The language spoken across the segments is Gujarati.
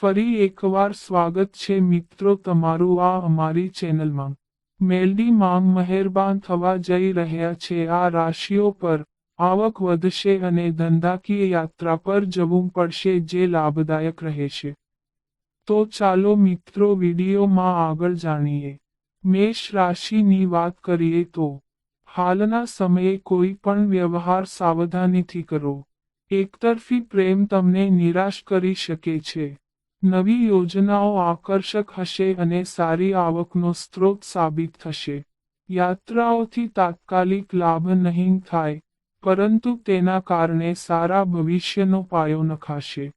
ફરી એકવાર સ્વાગત છે મિત્રો તમારું આ અમારી ચેનલમાં. મેલડી માંગ મહેરબાન થવા જઈ રહ્યા છે. આ રાશિઓ પર આવક વધશે અને ધંધાકીય યાત્રા પર જવું પડશે જે લાભદાયક રહેશે. તો ચાલો મિત્રો વિડીયોમાં આગળ જાણીએ. મેષ રાશિની વાત કરીએ તો હાલના સમયે કોઈ પણ વ્યવહાર સાવધાનીથી કરો. એકતરફી પ્રેમ તમને નિરાશ કરી શકે છે. નવી યોજનાઓ આકર્ષક હશે અને સારી આવકનો સ્ત્રોત સાબિત થશે. યાત્રાઓથી તાત્કાલિક લાભ નહીં થાય, પરંતુ તેના કારણે સારા ભવિષ્યનો પાયો નખાશે.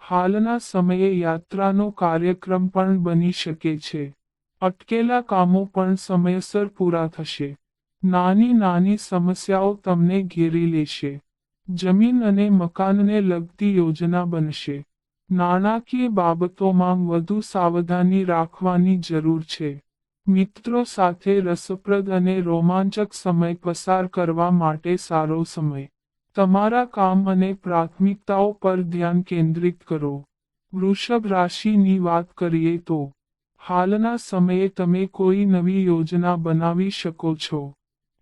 હાલના સમયે યાત્રાનો કાર્યક્રમ પણ બની શકે છે. અટકેલા કામો પણ સમયસર પૂરા થશે. નાની નાની સમસ્યાઓ તમને ઘેરી લેશે. જમીન અને મકાનને લગતી યોજના બનશે. નાણાકીય બાબતોમાં વધુ સાવધાની રાખવાની જરૂર છે. મિત્રો સાથે રસપ્રદ અને રોમાંચક સમય પસાર કરવા માટે સારો સમય. તમારા કામ અને પ્રાથમિકતાઓ પર ધ્યાન કેન્દ્રિત કરો. વૃષભ રાશિની વાત કરીએ તો, હાલના સમયે તમે કોઈ નવી યોજના બનાવી શકો છો.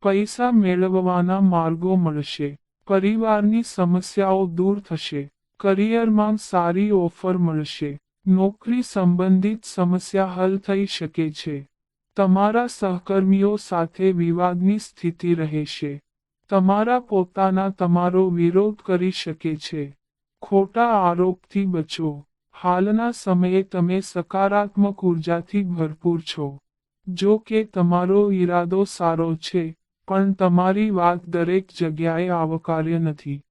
પૈસા મેળવવાના માર્ગો મળશે. પરિવારની સમસ્યાઓ દૂર થશે. કરિયરમાં સારી ઓફર મળશે. નોકરી સંબંધિત સમસ્યા હલ થઈ શકે છે. તમારા સહકર્મીઓ સાથે વિવાદની સ્થિતિ રહેશે. તમારા પોતાના તમારો વિરોધ કરી શકે છે. ખોટા આરોપથી બચો. હાલના સમયે તમે સકારાત્મક ઉર્જાથી ભરપૂર છો. જો કે તમારો ઈરાદો સારો છે, પણ તમારી વાત દરેક જગ્યાએ આવકાર્ય નથી.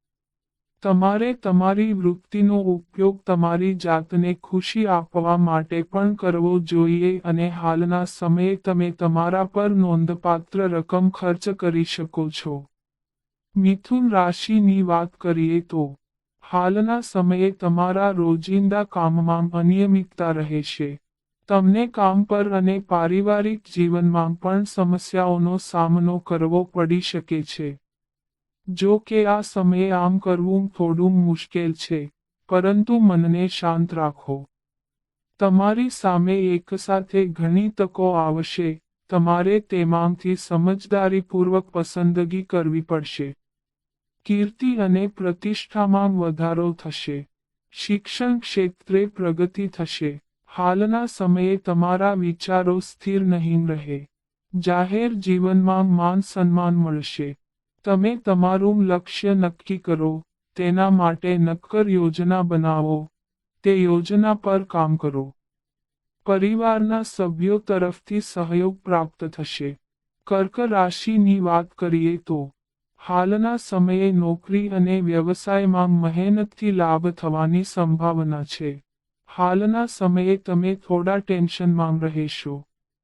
તમારે તમારી વૃત્તિનો ઉપયોગ તમારી જાતને ખુશી આપવા માટે પણ કરવો જોઈએ અને હાલના સમયે તમે તમારા પર નોંધપાત્ર રકમ ખર્ચ કરી શકો છો. મિથુન રાશિની વાત કરીએ તો, હાલના સમયે તમારા રોજિંદા કામમાં અનિયમિતતા રહેશે. તમને કામ પર અને પારિવારિક જીવનમાં પણ સમસ્યાઓનો સામનો કરવો પડી શકે છે. જો કે આ સમયે આમ કરવું થોડું મુશ્કેલ છે, પરંતુ મનને શાંત રાખો. તમારી સામે એકસાથે ઘણી તકો આવશે, તમારે તેમાંથી સમજદારીપૂર્વક પસંદગી કરવી પડશે. કીર્તિ અને પ્રતિષ્ઠામાં વધારો થશે. શિક્ષણ ક્ષેત્રે પ્રગતિ થશે. હાલના સમયે તમારા વિચારો સ્થિર નહીં રહે. જાહેર જીવનમાં માન સન્માન મળશે. તમે તમારું લક્ષ્ય નક્કી કરો, તેના માટે નક્કર યોજના બનાવો, તે યોજના પર કામ કરો. પરિવારના સભ્યો તરફથી સહયોગ પ્રાપ્ત થશે. કર્ક રાશિની વાત કરીએ તો, હાલના સમયે નોકરી અને વ્યવસાયમાં મહેનતથી લાભ થવાની સંભાવના છે. હાલના સમયે તમે થોડા ટેન્શનમાં રહેશો.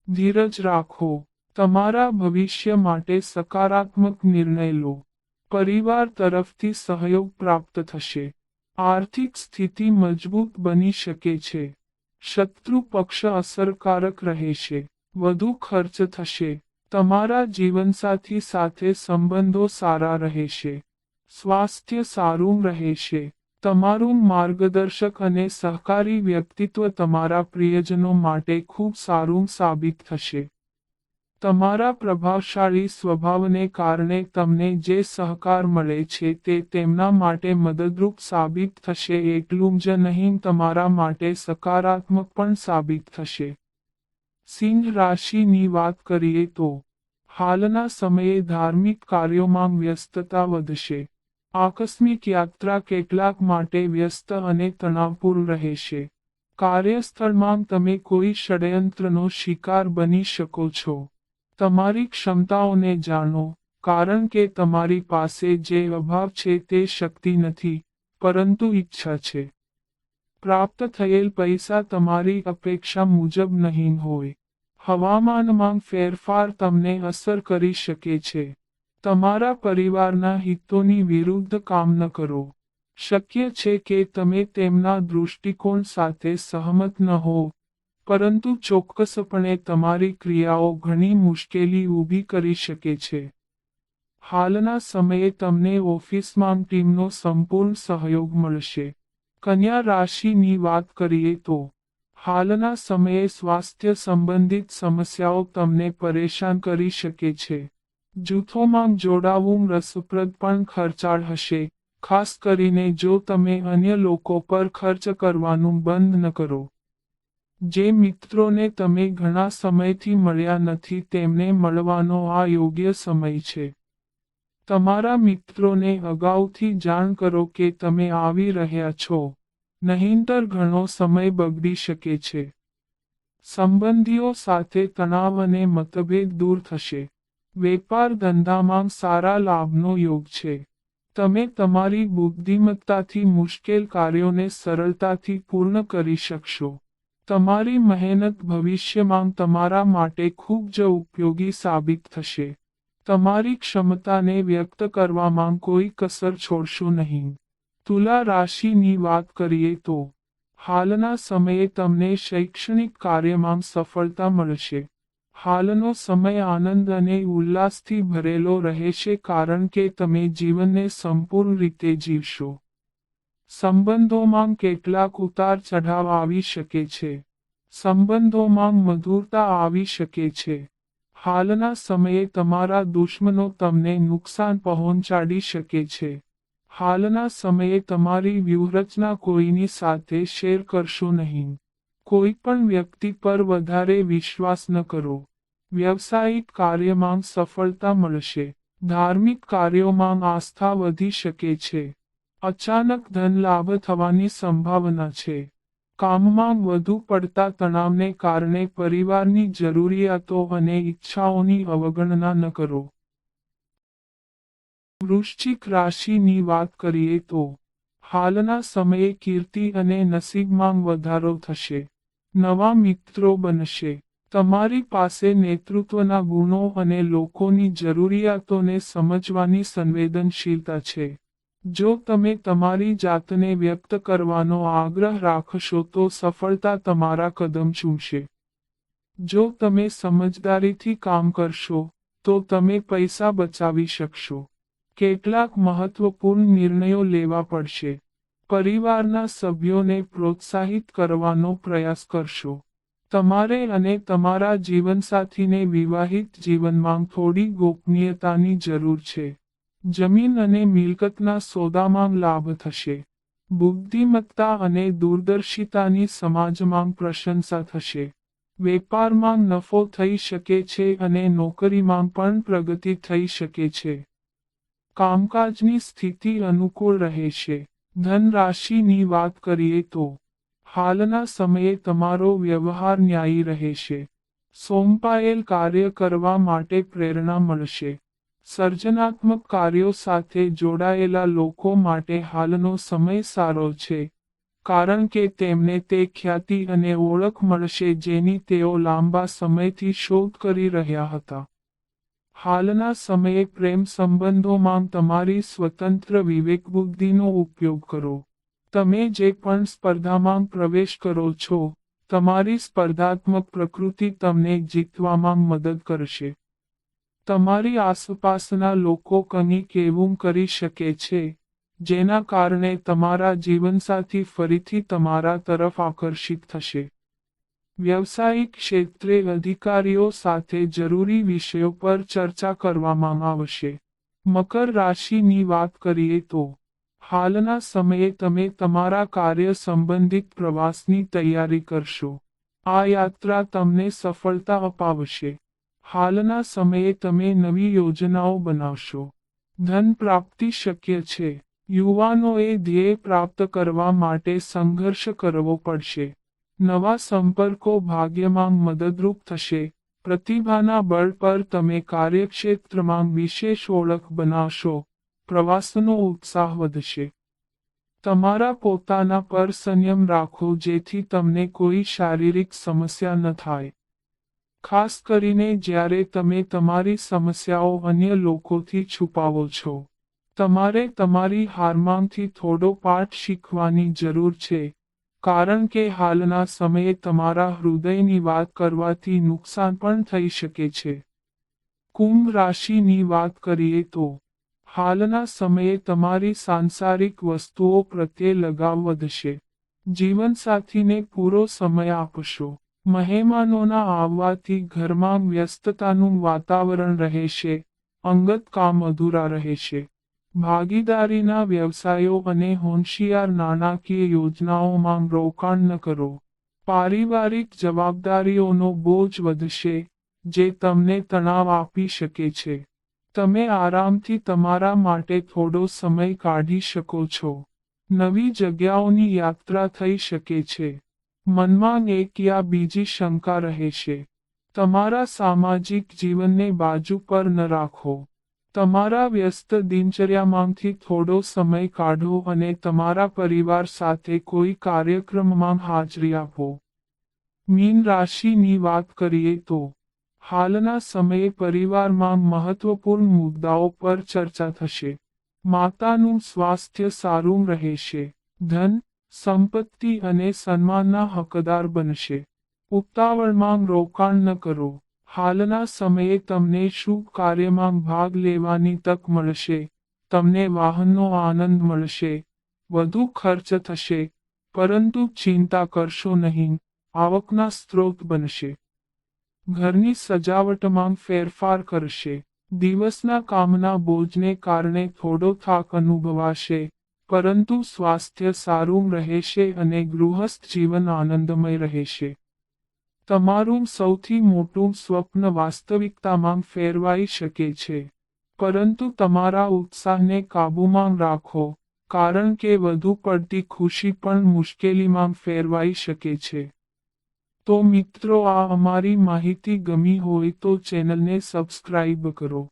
ધીરજ રાખો. તમારા ભવિષ્ય માટે સકારાત્મક નિર્ણય લો. પરિવાર તરફથી સહયોગ પ્રાપ્ત થશે. આર્થિક સ્થિતિ મજબૂત બની શકે છે. શત્રુ પક્ષ અસરકારક રહેશે. વધુ ખર્ચ થશે. તમારા જીવનસાથી સાથે સંબંધો સારા રહેશે. સ્વાસ્થ્ય સારું રહેશે. તમારું માર્ગદર્શક અને સહકારી વ્યક્તિત્વ તમારા પ્રિયજનો માટે ખૂબ સારું સાબિત થશે. તમારા પ્રભાવશાળી સ્વભાવને કારણે તમને જે સહકાર મળે છે તે તેમના માટે મદદરૂપ સાબિત થશે એટલું જ નહીં, તમારા માટે સકારાત્મક પણ સાબિત થશે. સિંહ રાશિની વાત કરીએ તો, હાલના સમયે ધાર્મિક કાર્યોમાં વ્યસ્તતા વધશે. આકસ્મિક યાત્રા કેટલાક માટે વ્યસ્ત અને તણાવપૂર્ણ રહેશે. કાર્યસ્થળમાં તમે કોઈ ષડયંત્રનો શિકાર બની શકો છો. તમારી ક્ષમતાઓને જાણો, કારણ કે તમારી પાસે જે અભાવ છે તે શક્તિ નથી, પરંતુ ઈચ્છા છે. પ્રાપ્ત થયેલ પૈસા તમારી અપેક્ષા મુજબ નહીં હોય. હવામાનમાં ફેરફાર તમને અસર કરી શકે છે. તમારા પરિવારના હિતોની વિરુદ્ધ કામ ન કરો. શક્ય છે કે તમે તેમના દૃષ્ટિકોણ સાથે સહમત ન હો પરંતુ ચોક્કસપણે તમારી ક્રિયાઓ ઘણી મુશ્કેલી ઊભી કરી શકે છે. હાલના સમયે તમને ઓફિસમાં ટીમનો સંપૂર્ણ સહયોગ મળશે. કન્યા રાશિની વાત કરીએ તો, હાલના સમયે સ્વાસ્થ્ય સંબંધિત સમસ્યાઓ તમને પરેશાન કરી શકે છે. જૂથોમાં જોડાવું રસપ્રદ પણ ખર્ચાળ હશે, ખાસ કરીને જો તમે અન્ય લોકો પર ખર્ચ કરવાનું બંધ ન કરો. જે મિત્રોને તમે ઘણા સમયથી મળ્યા નથી તેમને મળવાનો આ યોગ્ય સમય છે. તમારા મિત્રોને અગાઉથી જાણ કરો કે તમે આવી રહ્યા છો. નહીંતર ઘણો સમય બગડી શકે છે. સંબંધીઓ સાથે તણાવ અને મતભેદ દૂર થશે. વેપાર ધંધામાં સારા લાભનો યોગ છે. તમે તમારી બુદ્ધિમત્તાથી મુશ્કેલ કાર્યોને સરળતાથી પૂર્ણ કરી શકશો. તમારી મહેનત ભવિષ્યમાં તમારા માટે ખૂબ જ ઉપયોગી સાબિત થશે. તમારી ક્ષમતાને વ્યક્ત કરવામાં કોઈ કસર છોડશો નહીં. તુલા રાશિની વાત કરીએ તો, હાલના સમયે તમને શૈક્ષણિક કાર્યમાં સફળતા મળશે. હાલનો સમય આનંદ અને ઉલ્લાસથી ભરેલો રહેશે કારણ કે તમે જીવનને સંપૂર્ણ રીતે જીવશો. સંબંધોમાં કેટલાક ઉતાર ચઢાવ આવી શકે છે. સંબંધોમાં મધુરતા આવી શકે છે. હાલના સમયે તમારા દુશ્મનો તમને નુકસાન પહોંચાડી શકે છે. હાલના સમયે તમારી વ્યૂહરચના કોઈની સાથે શેર કરશો નહીં. કોઈ પણ વ્યક્તિ પર વધારે વિશ્વાસ ન કરો. વ્યવસાયિક કાર્યમાં સફળતા મળશે. ધાર્મિક કાર્યોમાં આસ્થા વધી શકે છે. અચાનક ધન લાભ થવાની સંભાવના છે. કામમાં વધુ પડતા તણાવને કારણે પરિવારની જરૂરિયાતો અને ઈચ્છાઓની અવગણના ન કરો. વૃશ્ચિક રાશિની વાત કરીએ તો, હાલના સમયે કીર્તિ અને નસીબમાં વધારો થશે. નવા મિત્રો બનશે. તમારી પાસે નેતૃત્વના ગુણો અને લોકોની જરૂરિયાતોને સમજવાની સંવેદનશીલતા છે. જો તમે તમારી જાતને વ્યક્ત કરવાનો આગ્રહ રાખશો તો સફળતા તમારા કદમ ચૂમશે જો તમે સમજદારીથી કામ કરશો, તો તમે પૈસા બચાવી શકશો. કેટલાક મહત્વપૂર્ણ નિર્ણયો લેવા પડશે. પરિવારના સભ્યોને પ્રોત્સાહિત કરવાનો પ્રયાસ કરશો. તમારે અને તમારા જીવનસાથીને વિવાહિત જીવનમાં થોડી ગોપનીયતાની જરૂર છે. જમીન અને મિલકતના સોદામાં લાભ થશે. બુદ્ધિમત્તા અને દૂરદર્શિતાની સમાજમાં પ્રશંસા થશે. વેપારમાં નફો થઈ શકે છે અને નોકરીમાં પણ પ્રગતિ થઈ શકે છે. કામકાજની સ્થિતિ અનુકૂળ રહેશે ધન રાશિની વાત કરીએ તો, હાલના સમયે તમારો વ્યવહાર ન્યાયી રહેશે સોંપાયેલ કાર્ય કરવા માટે પ્રેરણા મળશે. સર્જનાત્મક કાર્યો સાથે જોડાયેલા લોકો માટે હાલનો સમય સારો છે, કારણ કે તેમને તે ખ્યાતિ અને ઓળખ મળશે જેની તેઓ લાંબા સમયથી શોધ કરી રહ્યા હતા. હાલના સમયે પ્રેમ સંબંધોમાં તમારી સ્વતંત્ર વિવેક બુદ્ધિનો ઉપયોગ કરો. તમે જે પણ સ્પર્ધામાં પ્રવેશ કરો છો, તમારી સ્પર્ધાત્મક પ્રકૃતિ તમને જીતવામાં મદદ કરશે. તમારી આસપાસના લોકો કંઈક એવું કરી શકે છે, જેના કારણે તમારા જીવનસાથી ફરીથી તમારા તરફ આકર્ષિત થશે. વ્યવસાયિક ક્ષેત્રે અધિકારીઓ સાથે જરૂરી વિષયો પર ચર્ચા કરવામાં આવશે. મકર રાશિની વાત કરીએ તો, હાલના સમયે તમે તમારા કાર્ય સંબંધિત પ્રવાસની તૈયારી કરશો. આ યાત્રા તમને સફળતા અપાવશે. હાલના સમયે તમે નવી યોજનાઓ બનાવશો. ધન પ્રાપ્તિ શક્ય છે. યુવાનોએ ધ્યેય પ્રાપ્ત કરવા માટે સંઘર્ષ કરવો પડશે. નવા સંપર્કો ભાગ્યમાં મદદરૂપ થશે. પ્રતિભાના બળ પર તમે કાર્યક્ષેત્રમાં વિશેષ ઓળખ બનાવશો. પ્રવાસનો ઉત્સાહ વધશે. તમારા પોતાના પર સંયમ રાખો જેથી તમને કોઈ શારીરિક સમસ્યા ન થાય. ખાસ કરીને જ્યારે તમે તમારી સમસ્યાઓ અન્ય લોકોથી છુપાવો છો. તમારે તમારી હારમાંથી થોડો પાઠ શીખવાની જરૂર છે, કારણ કે હાલના સમયે તમારા હૃદયની વાત કરવાથી નુકસાન પણ થઈ શકે છે. કુંભ રાશિની વાત કરીએ તો, હાલના સમયે તમારી સાંસારિક વસ્તુઓ પ્રત્યે લગાવ વધશે. જીવનસાથીને પૂરો સમય આપશો. મહેમાનોના આવવાથી ઘરમાં વ્યસ્તતાનું વાતાવરણ રહેશે અંગત કામ અધૂરા રહેશે ભાગીદારીના વ્યવસાયો અને હોંશિયાર નાણાકીય યોજનાઓમાં રોકાણ ન કરો. પારિવારિક જવાબદારીઓનો બોજ વધશે, જે તમને તણાવ આપી શકે છે. તમે આરામથી તમારા માટે થોડો સમય કાઢી શકો છો. નવી જગ્યાઓની યાત્રા થઈ શકે છે. મનમાં એક યા બીજી શંકા રહેશે તમારા સામાજિક જીવનને બાજુ પર ન રાખો. તમારા વ્યસ્ત દિનચર્યામાંથી થોડો સમય કાઢો અને તમારા પરિવાર સાથે કોઈ કાર્યક્રમમાં હાજરી આપો. મીન રાશિની વાત કરીએ તો, હાલના સમયે પરિવારમાં મહત્વપૂર્ણ મુદ્દાઓ પર ચર્ચા થશે. માતાનું સ્વાસ્થ્ય સારું રહેશે. ધન સંપત્તિ અને સન્માનના હકદાર બનશે. ઉતાવળમાં રોકાણ ન કરો. હાલના સમયે તમને શુભ કાર્યમાં ભાગ લેવાની તક મળશે. તમને વાહનનો આનંદ મળશે. વધુ ખર્ચ થશે. પરંતુ ચિંતા કરશો નહીં. આવકના સ્ત્રોત બનશે. ઘરની સજાવટમાં ફેરફાર કરશે. દિવસના કામના બોજને કારણે થોડો થાક અનુભવાશે. પરંતુ સ્વાસ્થ્ય સારું રહેશે અને ગૃહસ્થ જીવન આનંદમય રહેશે. તમારું સૌથી મોટું સ્વપ્ન વાસ્તવિકતામાં ફેરવાઈ શકે છે. પરંતુ તમારા ઉત્સાહને કાબૂમાં રાખો, કારણ કે વધુ પડતી ખુશી પણ મુશ્કેલીમાં ફેરવાઈ શકે છે. તો મિત્રો, આ અમારી માહિતી ગમી હોય તો ચેનલને સબસ્ક્રાઇબ કરો.